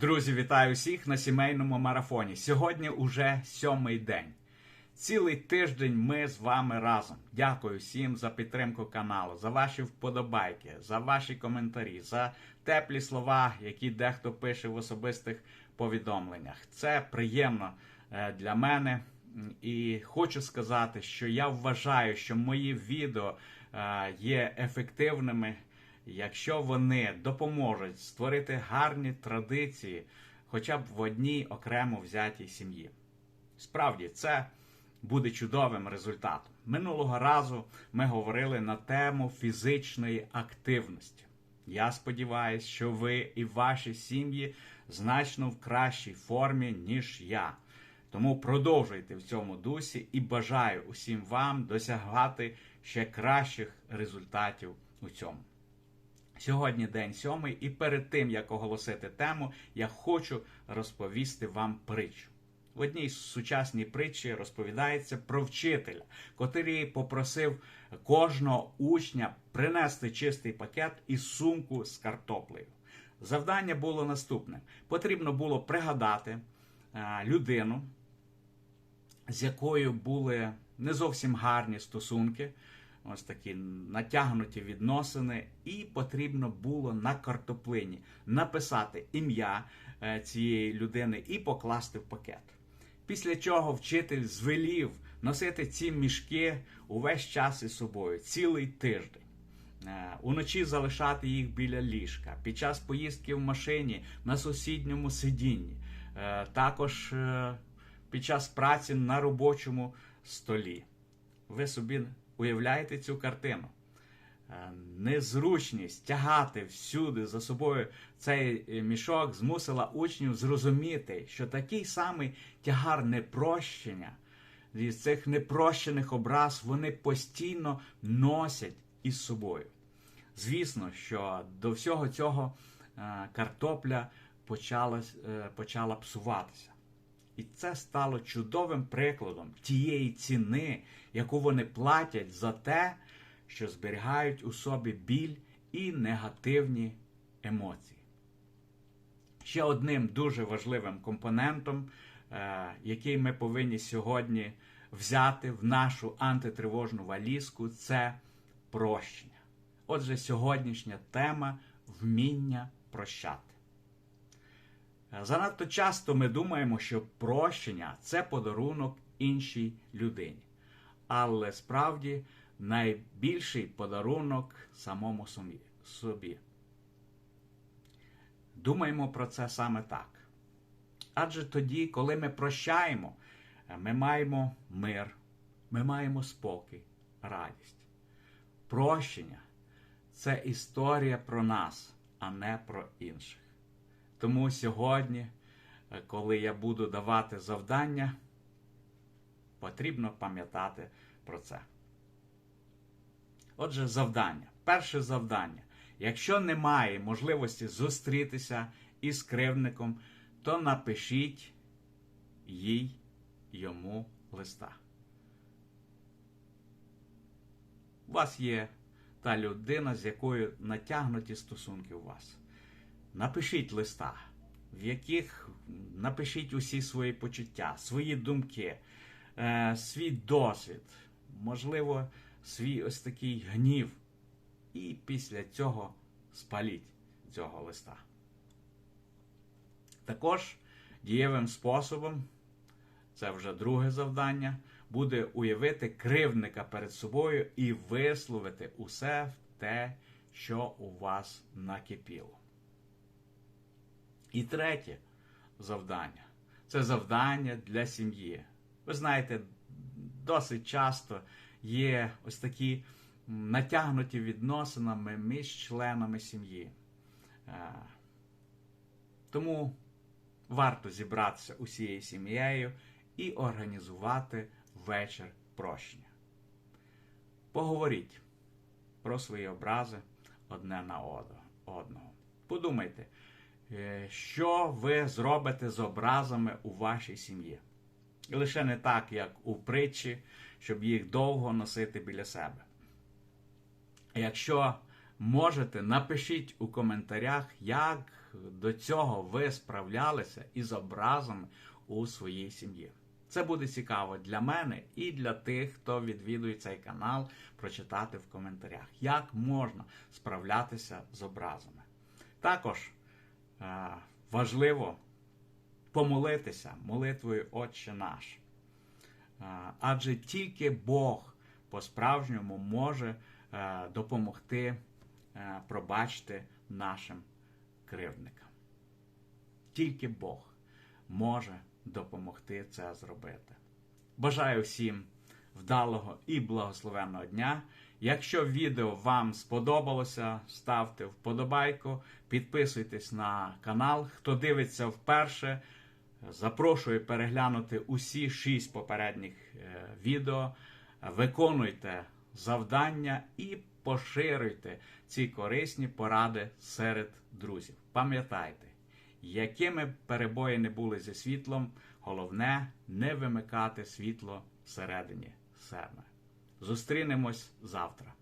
Друзі, вітаю всіх на сімейному марафоні. Сьогодні уже сьомий день. Цілий тиждень ми з вами разом. Дякую всім за підтримку каналу, за ваші вподобайки, за ваші коментарі, за теплі слова, які дехто пише в особистих повідомленнях. Це приємно е, для мене. І хочу сказати, що я вважаю, що мої відео е, є ефективними, якщо вони допоможуть створити гарні традиції, хоча б в одній окремо взятій сім'ї. Справді, це буде чудовим результатом. Минулого разу ми говорили на тему фізичної активності. Я сподіваюся, що ви і ваші сім'ї значно в кращій формі, ніж я. Тому продовжуйте в цьому дусі і бажаю усім вам досягати ще кращих результатів у цьому. Сьогодні день сьомий, і перед тим як оголосити тему, я хочу розповісти вам притчу. В одній з сучасній притчі розповідається про вчителя, котрий попросив кожного учня принести чистий пакет і сумку з картоплею. Завдання було наступне: потрібно було пригадати людину, з якою були не зовсім гарні стосунки, ось такі натягнуті відносини, і потрібно було на картоплині написати ім'я е, цієї людини і покласти в пакет. Після чого вчитель звелів носити ці мішки увесь час із собою, цілий тиждень. Е, Уночі залишати їх біля ліжка, під час поїздки в машині на сусідньому сидінні, Е, також під час праці на робочому столі. Ви собі уявляєте цю картину? Е, Незручність тягати всюди за собою цей е, мішок змусила учнів зрозуміти, що такий самий тягар непрощення з цих непрощених образ вони постійно носять із собою. Звісно, що до всього цього е, картопля почала, почала псуватися. І це стало чудовим прикладом тієї ціни, яку вони платять за те, що зберігають у собі біль і негативні емоції. Ще одним дуже важливим компонентом, е, який ми повинні сьогодні взяти в нашу антитривожну валізку, це прощення. Отже, сьогоднішня тема вміння прощати. Занадто часто ми думаємо, що прощення це подарунок іншій людині. Але справді найбільший подарунок самому собі-. Думаємо про це саме так. Адже тоді, коли ми прощаємо, ми маємо мир, ми маємо спокій, радість. Прощення це історія про нас, а не про інших. Тому сьогодні, е, коли я буду давати завдання, потрібно пам'ятати про це. Отже, завдання. Перше завдання. Якщо немає можливості зустрітися із кривдником, то напишіть їй йому листа. У вас є та людина, з якою натягнуті стосунки у вас. Напишіть листа, в яких напишіть усі свої почуття, свої думки, е, свій досвід, можливо, свій ось такий гнів. І після цього спаліть цього листа. Також дієвим способом, це вже друге завдання, буде уявити кривдника перед собою і висловити усе те, що у вас накипіло. І третє завдання це завдання для сім'ї. Ви знаєте, досить часто є ось такі натягнуті відносинами між членами сім'ї. Е, Тому варто зібратися усією сім'єю і організувати вечір прощення. Поговоріть про свої образи одне на одного. Подумайте, що ви зробите з образами у вашій сім'ї. І лише не так, як у притчі, щоб їх довго носити біля себе. Якщо можете, напишіть у коментарях, як до цього ви справлялися із образами у своїй сім'ї. Це буде цікаво для мене і для тих, хто відвідує цей канал, прочитати в коментарях, як можна справлятися з образами. Також е, важливо помолитися молитвою Отче наш. Адже тільки Бог по-справжньому може е, допомогти е, пробачити нашим кривдникам. Тільки Бог може допомогти це зробити. Бажаю всім вдалого і благословенного дня. Якщо відео вам сподобалося, ставте вподобайку, підписуйтесь на канал. Хто дивиться вперше, запрошую переглянути усі шість попередніх е, відео. Виконуйте завдання і поширюйте ці корисні поради серед друзів. Пам'ятайте, якими перебої не були зі світлом, головне не вимикати світло всередині себе. Зустрінемось завтра.